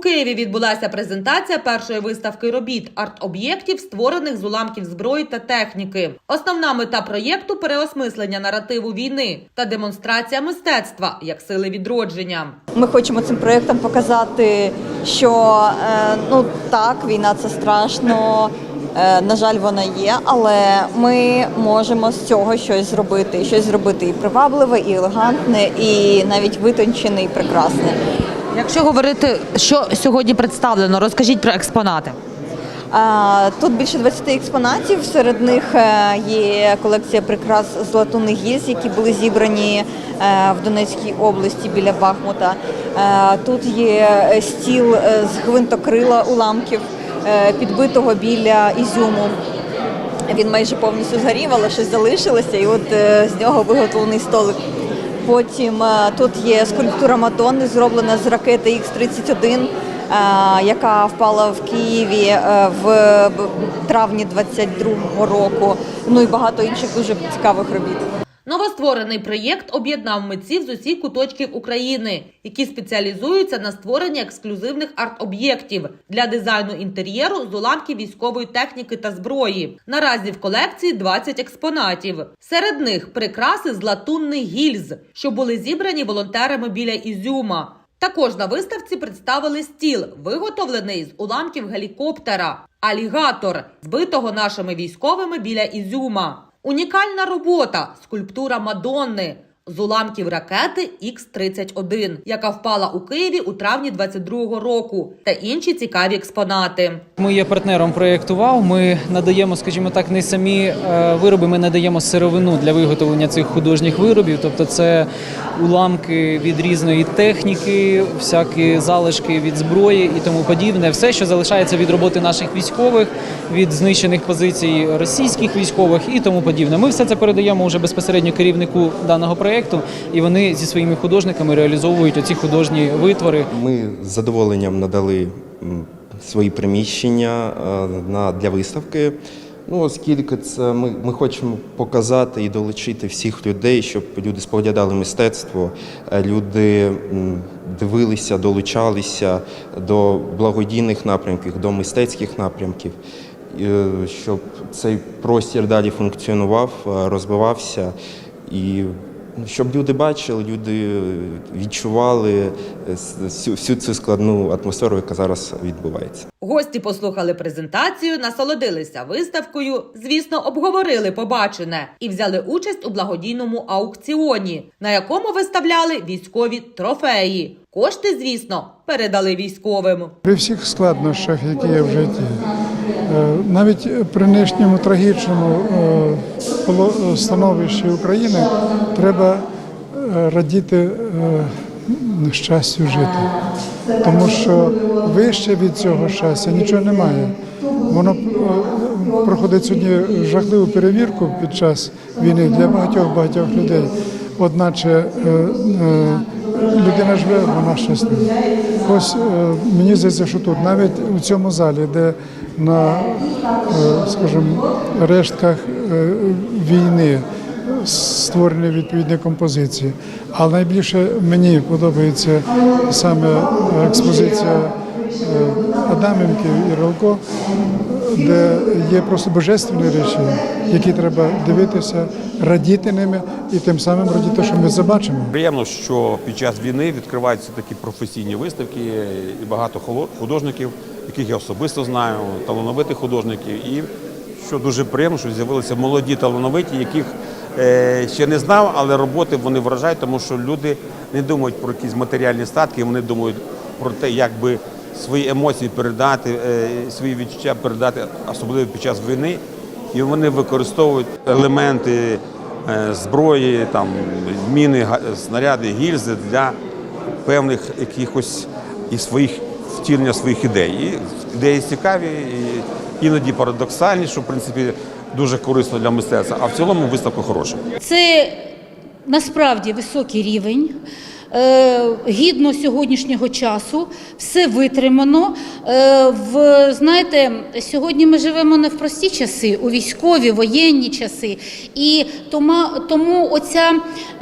Києві відбулася презентація першої виставки робіт арт-об'єктів, створених з уламків зброї та техніки. Основна мета проєкту переосмислення наративу війни та демонстрація мистецтва як сили відродження. Ми хочемо цим проєктом показати, що е, ну так, війна це страшно. е, На жаль, вона є, але ми можемо з цього щось зробити. Щось зробити і привабливе, і елегантне, і навіть витончене, і прекрасне. Якщо говорити, що сьогодні представлено, розкажіть про експонати. Тут більше 20 експонатів. Серед них е, є колекція прикрас з латунних гільз, які були зібрані е, в Донецькій області біля Бахмута. Е, Тут є стіл з гвинтокрила уламків, підбитого біля Ізюму. Він майже повністю згорів, але щось залишилося, і от з нього виготовлений столик. Потім е, тут є скульптура Мадонни, зроблена з ракети Х-31, е, яка впала в Києві е, в травні 22-го року. Ну і багато інших дуже цікавих робіт. Новостворений проєкт об'єднав митців з усіх куточків України, які спеціалізуються на створенні ексклюзивних арт-об'єктів для дизайну інтер'єру з уламків військової техніки та зброї. Наразі в колекції 20 експонатів. Серед них прикраси з латунних гільз, що були зібрані волонтерами біля Ізюма. Також на виставці представили стіл, виготовлений з уламків гелікоптера, алігатор, збитого нашими військовими біля Ізюма. Унікальна робота. Скульптура Мадонни з уламків ракети Х-31, яка впала у Києві у травні 22-го року, та інші цікаві експонати. Ми є партнером проєкту ВАУ. Ми надаємо, скажімо так, не самі е, вироби, ми надаємо сировину для виготовлення цих художніх виробів. Тобто, це уламки від різної техніки, всякі залишки від зброї і тому подібне. Все, що залишається від роботи наших військових, від знищених позицій російських військових і тому подібне. Ми все це передаємо вже безпосередньо керівнику даного проєкту, і вони зі своїми художниками реалізовують оці художні витвори. Ми з задоволенням надали свої приміщення е, для виставки. Ну, оскільки це ми, ми хочемо показати і долучити всіх людей, щоб люди споглядали мистецтво, е, люди дивилися, долучалися до благодійних напрямків, до мистецьких напрямків, е, щоб цей простір далі функціонував, розвивався і Щоб люди бачили, люди відчували е, всю, всю цю складну атмосферу, яка зараз відбувається. Гості послухали презентацію, насолодилися виставкою, звісно, обговорили побачене і взяли участь у благодійному аукціоні, на якому виставляли військові трофеї. Кошти, звісно, передали військовим. При всіх складнощах, які є в житті, навіть при нинішньому трагічному е, становищі України треба е, радіти е, щастю жити. Тому що вище від цього щастя нічого немає. Воно е, проходить сьогодні жахливу перевірку під час війни для багатьох багатьох людей. Одначе е, е, людина живе, вона щаслива. Ось е, мені здається, що тут, навіть у цьому залі, де на, е, скажімо, рештках е, війни створені відповідні композиції. Але найбільше мені подобається саме експозиція е, Адаменків і Ралко, де є просто божественні речі, які треба дивитися, радіти ними і тим самим радіти, що ми забачимо. Приємно, що під час війни відкриваються такі професійні виставки і багато художників, яких я особисто знаю, талановитих художників. І що дуже приємно, що з'явилися молоді талановиті, яких е, ще не знав, але роботи вони вражають, тому що люди не думають про якісь матеріальні статки, вони думають про те, як би свої емоції передати, е, свої відчуття передати, особливо під час війни. І вони використовують елементи е, зброї, там міни, снаряди, гільзи для певних якихось і своїх втілення своїх ідей. І ідеї цікаві, і іноді парадоксальні, що в принципі дуже корисно для мистецтва. А в цілому виставка хороша. Це насправді високий рівень. Е, гідно сьогоднішнього часу, все витримано. Е, в, знаєте, сьогодні ми живемо не в прості часи, у військові, воєнні часи. І тому, тому оця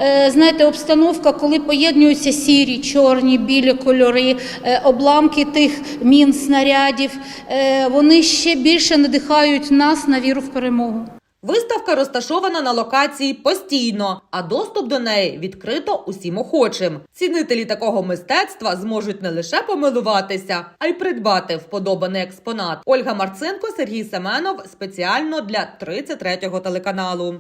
е, знаєте, обстановка, коли поєднуються сірі, чорні, білі кольори, обламки тих мін, снарядів, вони ще більше надихають нас на віру в перемогу. Виставка розташована на локації постійно, а доступ до неї відкрито усім охочим. Цінителі такого мистецтва зможуть не лише помилуватися, а й придбати вподобаний експонат. Ольга Марцинко, Сергій Семенов спеціально для 33-го телеканалу.